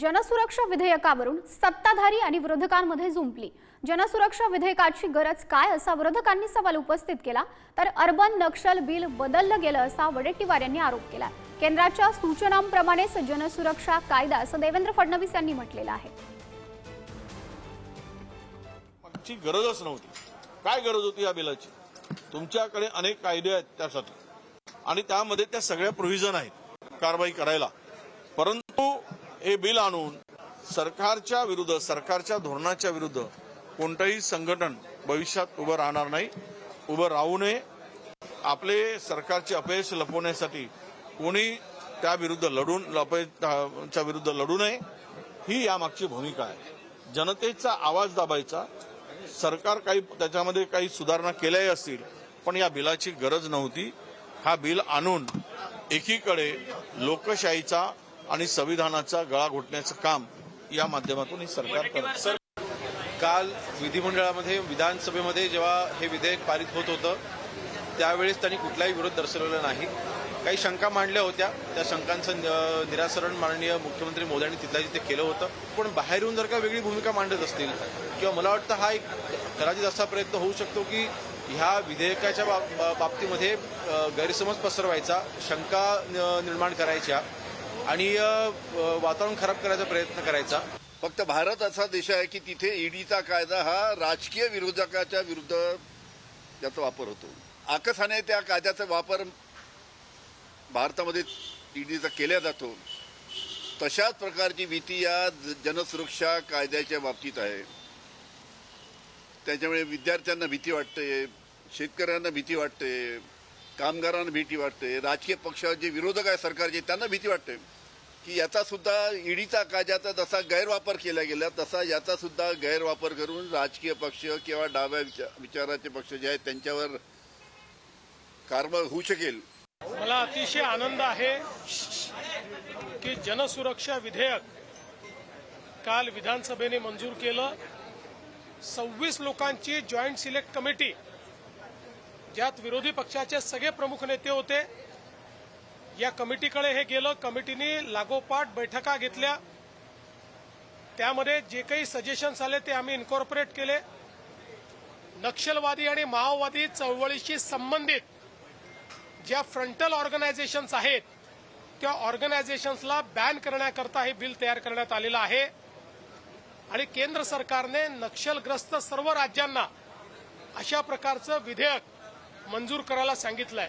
जनसुरक्षा विधेयकावरून सत्ताधारी आणि विरोधकांमध्ये झुंपली. जनसुरक्षा विधेयकाची गरज काय असा विरोधकांनी सवाल उपस्थित केला तर अर्बन नक्षल बिल बदललं गेलं असा वडेट्टीवार यांनी आरोप केला. केंद्राच्या सूचनांप्रमाणेच जनसुरक्षा कायदा असं देवेंद्र फडणवीस यांनी म्हटलेलं आहे. ची गरजच नव्हती. काय गरज होती या बिलाची? तुमच्याकडे अनेक कायदे आहेत त्यासाठी. आणि त्यामध्ये त्या सगळ्या प्रोव्हिजन आहेत. कारवाई करायला. परंतु हे बिल आणून सरकारच्या विरुद्ध सरकारच्या धोरणाच्या विरुद्ध कोणतंही संघटन भविष्यात उभं राहणार नाही. उभं राहू नये. आपले सरकारचे अपयश लपवण्यासाठी कोणी त्याविरुद्ध लढून अपयशाच्या विरुद्ध लढू नये. ही यामागची भूमिका आहे. जनतेचा आवाज दाबायचा. सरकार काही त्याच्यामध्ये काही सुधारणा केल्याही असतील पण या बिलाची गरज नव्हती. हा बिल आणून एकीकडे लोकशाहीचा आणि संविधानाचा गळा घोटण्याचं काम या माध्यमातून हे सरकार करत सर काल विधिमंडळामध्ये विधानसभेमध्ये जेव्हा हे विधेयक पारित होत होतं त्यावेळेस त्यांनी कुठलाही विरोध दर्शवलेला नाही. काही शंका मांडल्या होत्या. त्या शंकांचं निरासरण माननीय मुख्यमंत्री मोदयांनी तिथल्या तिथे केलं होतं. पण बाहेरून जर का वेगळी भूमिका मांडत असतील किंवा मला वाटतं हा एक कदाचित असा प्रयत्न होऊ शकतो की ह्या विधेयकाच्या बाब- बाबतीमध्ये गैरसमज पसरवायचा शंका निर्माण करायच्या आणि वातावरण खराब करायचा प्रयत्न करायचा. फक्त भारत असा देश आहे की तिथे ईडीचा कायदा हा राजकीय विरोधकाच्या विरुद्ध त्याचा वापर होतो. आकसाने त्या कायद्याचा वापर भारतामध्ये ईडीचा केला जातो. तशाच प्रकारची भीती या जनसुरक्षा कायद्याच्या बाबतीत आहे. त्याच्यामुळे विद्यार्थ्यांना भीती वाटते शेतकऱ्यांना भीती वाटते. कामगारांना भीती वाटते राजकीय पक्ष जे विरोधक आहे सरकारचे त्यांना भीती वाटते की याचा सुद्धा ईडीचा कायद्याचा जसा गैरवापर केला गेला तसा याचा सुद्धा गैरवापर करून राजकीय पक्ष किंवा डाव्या विचा- विचाराचे पक्ष जे आहेत त्यांच्यावर कारवाई होऊ शकेल. मला अतिशय आनंद आहे की जनसुरक्षा विधेयक काल विधानसभेने मंजूर केलं. सव्वीस लोकांची जॉईंट सिलेक्ट कमिटी ज्यात विरोधी पक्षाचे सगळे प्रमुख नेते होते. या कमिटीकडे हे गेलं. कमिटीने लागोपाठ बैठका घेतल्या. त्यामध्ये जे काही सजेशन्स आले ते आम्ही इन्कॉर्पोरेट केले. नक्षलवादी आणि माओवादी चळवळीशी संबंधित ज्या फ्रंटल ऑर्गनायझेशन्स आहेत त्या ऑर्गनायझेशन्सला बॅन करण्याकरता हे बिल तयार करण्यात आलेलं आहे. आणि केंद्र सरकारने नक्षलग्रस्त सर्व राज्यांना अशा प्रकारचं विधेयक मंजूर करायला सांगितलंय.